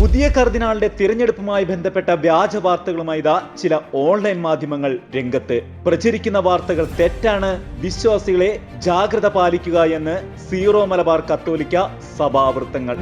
പുതിയ കർദിനാളിന്റെ തിരഞ്ഞെടുപ്പുമായി ബന്ധപ്പെട്ട വ്യാജ വാർത്തകളുമായി ഇതാ ചില ഓൺലൈൻ മാധ്യമങ്ങൾ രംഗത്ത്. പ്രചരിക്കുന്ന വാർത്തകൾ തെറ്റാണ്. വിശ്വാസികളെ ജാഗ്രത പാലിക്കുക എന്ന് സീറോ മലബാർ കത്തോലിക്ക സഭാവൃത്തങ്ങൾ.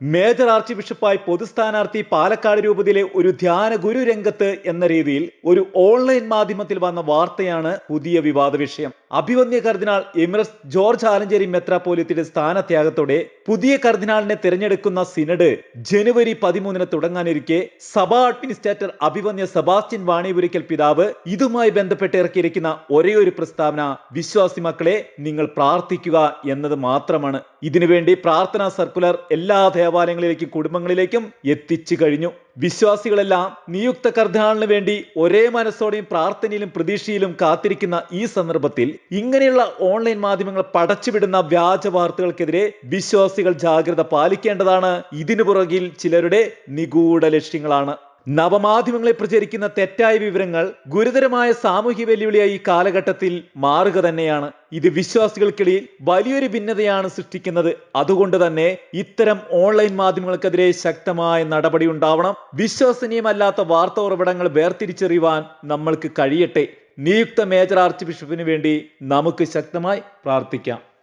മേജർ ആർച്ച് ബിഷപ്പായി പൊതുസ്ഥാനാർത്ഥി പാലക്കാട് രൂപതയിലെ ഒരു ധ്യാന ഗുരു രംഗത്ത് എന്ന രീതിയിൽ ഒരു ഓൺലൈൻ മാധ്യമത്തിൽ വന്ന വാർത്തയാണ് പുതിയ വിവാദ വിഷയം. അഭിവന്യ കർദിനാൾ എമിറസ് ജോർജ് ആലഞ്ചേരി മെത്രാപോലിത്തിന്റെ സ്ഥാനത്യാഗത്തോടെ പുതിയ കർദിനാളിനെ തിരഞ്ഞെടുക്കുന്ന സിനഡ് ജനുവരി പതിമൂന്നിന് തുടങ്ങാനിരിക്കെ സഭാ അഡ്മിനിസ്ട്രേറ്റർ അഭിവന്യ സെബാസ്റ്റ്യൻ വാണിപുരിക്കൽ പിതാവ് ഇതുമായി ബന്ധപ്പെട്ട് ഇറക്കിയിരിക്കുന്ന ഒരേ ഒരു പ്രസ്താവന വിശ്വാസി മക്കളെ നിങ്ങൾ പ്രാർത്ഥിക്കുക എന്നത് മാത്രമാണ്. ഇതിനുവേണ്ടി പ്രാർത്ഥനാ സർക്കുലർ എല്ലാ ദേവാലയങ്ങളിലേക്കും കുടുംബങ്ങളിലേക്കും എത്തിച്ചു കഴിഞ്ഞു. വിശ്വാസികളെല്ലാം നിയുക്ത കർദ്ദാളിന് വേണ്ടി ഒരേ മനസ്സോടെയും പ്രാർത്ഥനയിലും പ്രതീക്ഷയിലും കാത്തിരിക്കുന്ന ഈ സന്ദർഭത്തിൽ ഇങ്ങനെയുള്ള ഓൺലൈൻ മാധ്യമങ്ങൾ പടച്ചുവിടുന്ന വ്യാജ വാർത്തകൾക്കെതിരെ വിശ്വാസികൾ ജാഗ്രത പാലിക്കേണ്ടതാണ്. ഇതിനു പുറകിൽ ചിലരുടെ നിഗൂഢ ലക്ഷ്യങ്ങളാണ്. നവമാധ്യമങ്ങളെ പ്രചരിക്കുന്ന തെറ്റായ വിവരങ്ങൾ ഗുരുതരമായ സാമൂഹ്യ വെല്ലുവിളിയായി ഈ കാലഘട്ടത്തിൽ മാറുക തന്നെയാണ്. ഇത് വിശ്വാസികൾക്കിടയിൽ വലിയൊരു ഭിന്നതയാണ് സൃഷ്ടിക്കുന്നത്. അതുകൊണ്ട് തന്നെ ഇത്തരം ഓൺലൈൻ മാധ്യമങ്ങൾക്കെതിരെ ശക്തമായ നടപടി ഉണ്ടാവണം. വിശ്വസനീയമല്ലാത്ത വാർത്താ ഉറവിടങ്ങൾ വേർതിരിച്ചറിയുവാൻ നമ്മൾക്ക് കഴിയട്ടെ. നിയുക്ത മേജർ ആർച്ച് ബിഷപ്പിന് വേണ്ടി നമുക്ക് ശക്തമായി പ്രാർത്ഥിക്കാം.